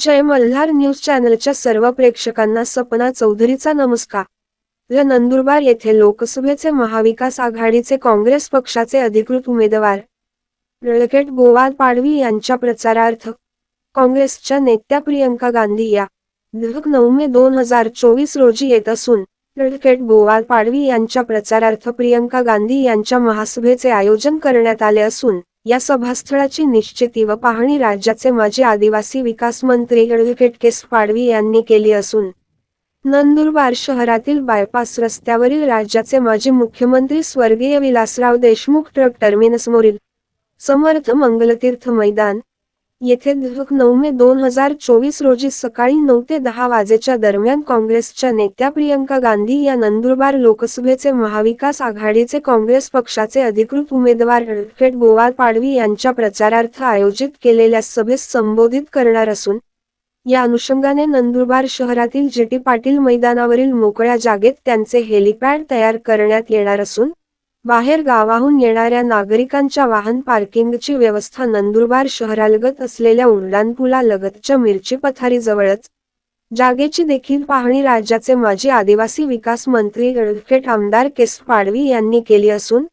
जय Malhar news चॅनलच्या सर्व प्रेक्षकांना सपना चौधरीचा नमस्कार. ल. नंदुरबार येथे लोकसभेचे महाविकास आघाडीचे काँग्रेस पक्षाचे अधिकृत उमेदवार रळकेट गोवाल पाडवी यांच्या प्रचारार्थ काँग्रेसच्या नेत्या प्रियंका गांधी या दिवक नऊ मे दोन हजार चोवीस रोजी येत असून रळकेट गोवाल पाडवी यांच्या प्रचारार्थ प्रियंका गांधी यांच्या महासभेचे आयोजन करण्यात आले असून या सभास्थळाची निश्चिती व पाहणी राज्याचे माजी आदिवासी विकास मंत्री ॲडव्होकेट केस पाडवी यांनी केली असून नंदुरबार शहरातील बायपास रस्त्यावरील राज्याचे माजी मुख्यमंत्री स्वर्गीय विलासराव देशमुख ट्रक टर्मिनसमोरील समर्थ मंगलतीर्थ मैदान येथे दिनांक नऊ मे दोन हजार चोवीस रोजी सकाळी नऊ ते दहा वाजेच्या दरम्यान काँग्रेसच्या नेत्या प्रियंका गांधी या नंदुरबार लोकसभेचे महाविकास आघाडीचे काँग्रेस पक्षाचे अधिकृत उमेदवार ॲडव्होकेट गोवाल पाडवी यांच्या प्रचारार्थ आयोजित केलेल्या सभेस संबोधित करणार असून या अनुषंगाने नंदुरबार शहरातील जेटी पाटील मैदानावरील मोकळ्या जागेत त्यांचे हेलिपॅड तयार करण्यात येणार असून बाहेर गावाहून येणाऱ्या नागरिकांच्या वाहन पार्किंगची व्यवस्था नंदुरबार शहरालगत असलेल्या उंडाणपुला लगतच्या मिरची पथारीजवळच जागेची देखील पाहणी राज्याचे माजी आदिवासी विकास मंत्री ॲडव्होकेट आमदार केस पाडवी यांनी केली असून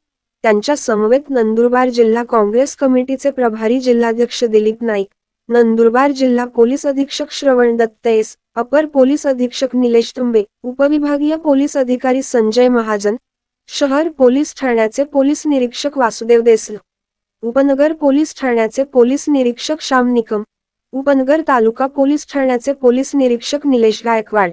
त्यांच्या समवेत नंदुरबार जिल्हा काँग्रेस कमिटीचे प्रभारी जिल्हाध्यक्ष दिलीप नाईक नंदुरबार जिल्हा पोलीस अधीक्षक श्रवण दत्तेस अपर पोलीस अधीक्षक निलेश तुंबे उपविभागीय पोलीस अधिकारी संजय महाजन शहर पोलीस ठाण्याचे पोलीस निरीक्षक वासुदेव देसल. उपनगर पोलीस ठाण्याचे पोलीस निरीक्षक श्याम निकम. उपनगर तालुका पोलीस ठाण्याचे पोलीस निरीक्षक निलेश गायकवाड.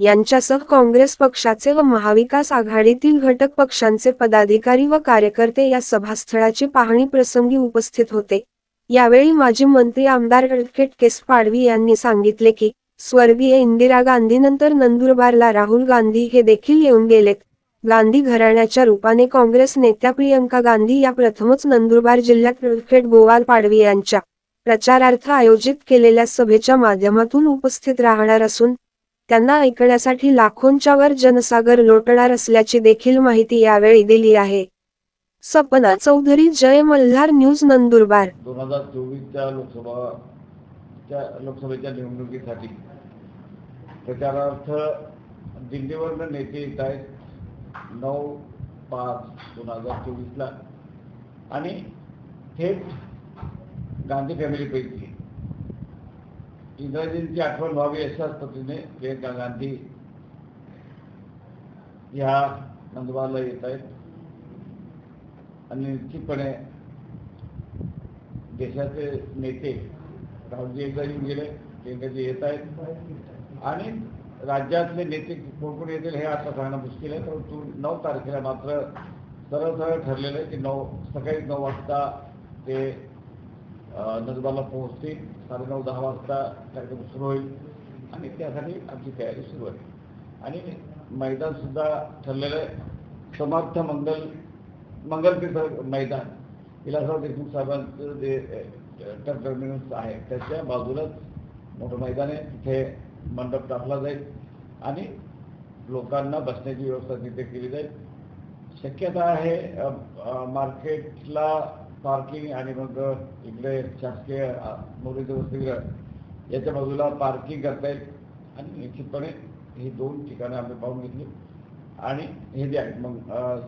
यांच्यासह काँग्रेस पक्षाचे व महाविकास आघाडीतील घटक पक्षांचे पदाधिकारी व कार्यकर्ते या सभास्थळाची पाहणी प्रसंगी उपस्थित होते. यावेळी माजी मंत्री आमदार अडकेट केस पाडवी यांनी सांगितले की स्वर्गीय इंदिरा गांधीनंतर नंदुरबारला राहुल गांधी हे देखील येऊन गेलेत. गांधी घराण्याच्या रूपाने काँग्रेस नेत्या प्रियंका गांधी या प्रथमच नंदुरबार जिल्ह्यात ॲडव्होकेट गोवाल पाडवी यांच्या प्रचारार्थ आयोजित केलेल्या सभेच्या माध्यमातून उपस्थित राहणार असून त्यांना ऐकण्यासाठी लाखोंच्या वर जनसागर लोटणार असल्याची देखील माहिती यावेळी दिली आहे. सपना चौधरी जय मल्हार न्यूज नंदुरबार. दोन हजार चोवीसच्या लोकसभा लोकसभेच्या निवडणुकीसाठी प्रचारार्थ दिल्लीवरनं नेते येत आहेत. नऊ पाच दोन हजार चोवीसला. आणि थेट गांधी फॅमिलीपैकी इंदिराजींची आठवण व्हावी अशाच पद्धतीने प्रियंका गांधी ह्या नंदुरबारला येत आहेत. आणि निश्चितपणे देशाचे नेते राहुलजी एकदा येऊन गेले प्रियंकाजी येत आहेत. आणि राज्यातले नेते कोण येतील हे आता सांगणं मुश्किल आहे परंतु नऊ तारखेला मात्र सरळ सरळ ठरलेलं आहे की नऊ सकाळी नऊ वाजता ते नजबाला पोहोचतील साडे नऊ दहा वाजता कार्यक्रम सुरू होईल आणि त्यासाठी आमची तयारी सुरू आहे. आणि मैदानसुद्धा ठरलेलं आहे. समर्थ मंगल मंगलपीठ मैदान. विलासराव देशमुख साहेबांचं जे टर्मिनस आहे त्याच्या बाजूलाच मोठं मैदान आहे. तिथे मंडप टाकला जाईल आणि लोकांना बसण्याची व्यवस्था तिथे केली जाईल. शक्यता आहे मार्केटला पार्किंग आणि मग इकडे शासकीय अ, वसतिगृह याच्या बाजूला पार्किंग करता येईल. आणि निश्चितपणे ही दोन ठिकाणं आम्ही पाहून घेतली. आणि हे जे आहे मग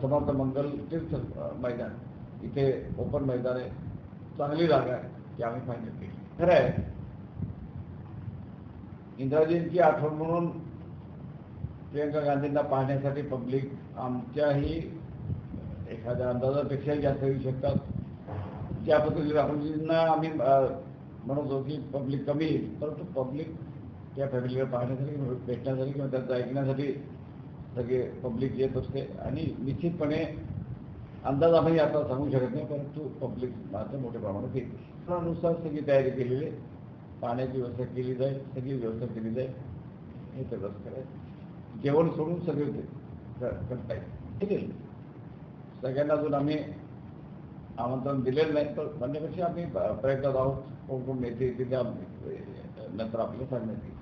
समर्थ मंगल तीर्थ मैदान इथे ओपन मैदान आहे. चांगली जागा आहे की आम्ही फायनल केली. खरं आहे इंदिराजींची आठवण म्हणून प्रियंका गांधींना पाहण्यासाठी पब्लिक आमच्याही एखाद्या अंदाजापेक्षाही जास्त येऊ शकतात. त्या पद्धतीने राहुलजींना आम्ही म्हणत म्हणतो की पब्लिक कमी येईल परंतु पब्लिक त्या फॅमिलीला पाहण्यासाठी भेटण्यासाठी किंवा त्यांचं ऐकण्यासाठी सगळे पब्लिक येत असते. आणि निश्चितपणे अंदाज आम्ही आता सांगू शकत नाही परंतु पब्लिक मात्र मोठ्या प्रमाणात येते त्यानुसार सगळी तयारी केलेली आहे. पाण्याची व्यवस्था केली जाईल सगळी व्यवस्था केली जाईल हे सगळं करायचं जेवण सोडून सगळे करता येईल ठीक आहे. सगळ्यांना अजून आम्ही आमंत्रण दिलेलं नाही, तर म्हणण्यापेक्षा आम्ही प्रयत्नात आहोत. कोण कोण नेते तिथे नंतर आपल्याला सांगण्यात येईल.